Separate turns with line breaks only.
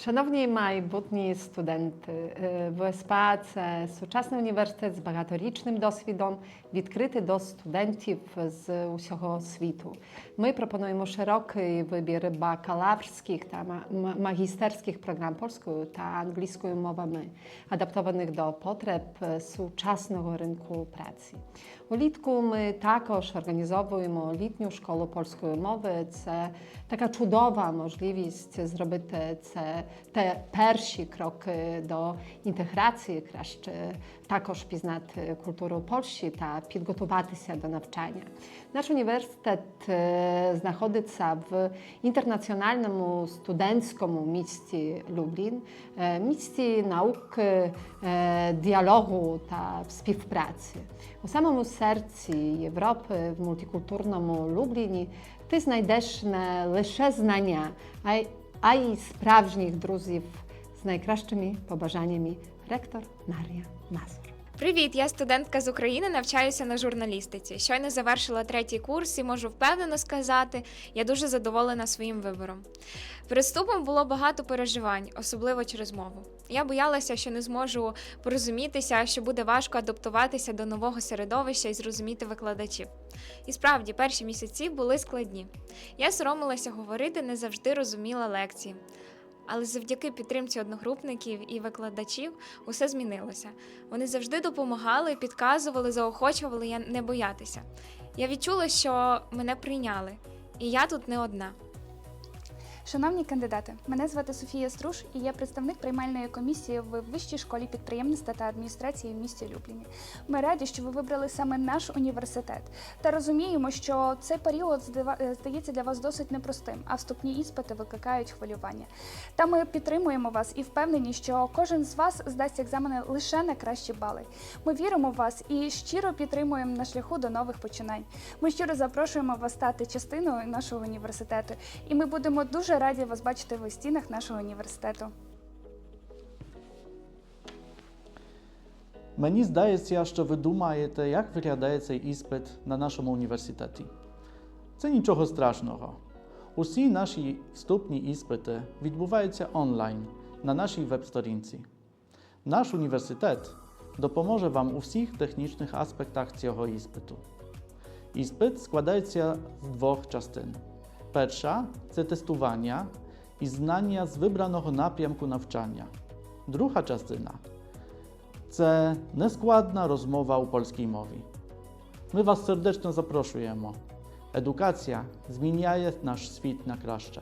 Шановні майбутні студенти, е, ВСПА це сучасний університет з багаторічним досвідом, відкритий до студентів з усього світу. Ми пропонуємо широкий вибір бакалаврських та ма- ма- магістерських програм польською та англійською мовами, адаптованих до потреб е, сучасного ринку праці. Улітку ми також організовуємо літню школу польської мови. Це така чудова можливість зробити це te persi kroki do integracji kraszczy, takoż poznać kulturę Polski ta przygotować się do nauczania. Nasz uniwersytet e, znajduje się w internacjonalnym studenckim miejscu Lublin, e, miejscu nauk, e, dialogu ta współpracy. W samym sercu Europy, w multikulturnym Lublinie, ty znajdziesz nie znania, a а й, а й справжніх друзів з найкращими побажаннями. Ректор Марія Мазур.
Привіт, я студентка з України, навчаюся на журналістиці. Щойно завершила третій курс і можу впевнено сказати, я дуже задоволена своїм вибором. Перед вступом було багато переживань, особливо через мову. Я боялася, що не зможу порозумітися, що буде важко адаптуватися до нового середовища і зрозуміти викладачів. І справді, перші місяці були складні. Я соромилася говорити, не завжди розуміла лекції. Але завдяки підтримці одногрупників і викладачів усе змінилося. Вони завжди допомагали, підказували, заохочували я не боятися. Я відчула, що мене прийняли, і я тут не одна.
Шановні кандидати, мене звати Софія Струш і я представник приймальної комісії в Вищій школі підприємництва та адміністрації в місті Любліні. Ми раді, що ви вибрали саме наш університет та розуміємо, що цей період е, здається для вас досить непростим, а вступні іспити викликають хвилювання. Та ми підтримуємо вас і впевнені, що кожен з вас здасть екзамени лише на кращі бали. Ми віримо в вас і щиро підтримуємо на шляху до нових починань. Ми щиро запрошуємо вас стати частиною нашого університету, і ми будемо дуже раді вас бачити в стінах нашого університету.
Мені здається, що ви думаєте, як виглядає цей іспит на нашому університеті. Це нічого страшного. Усі наші вступні іспити відбуваються онлайн на нашій веб-сторінці. Наш університет допоможе вам у всіх технічних аспектах цього іспиту. Іспит складається з двох частин. Перша це тестування і знання з вибраного напрямку навчання. Друга частина це neskładna rozmowa u polskiej mowy. My Was serdecznie zapraszamy. Edukacja zmieniaje nasz świat na краще.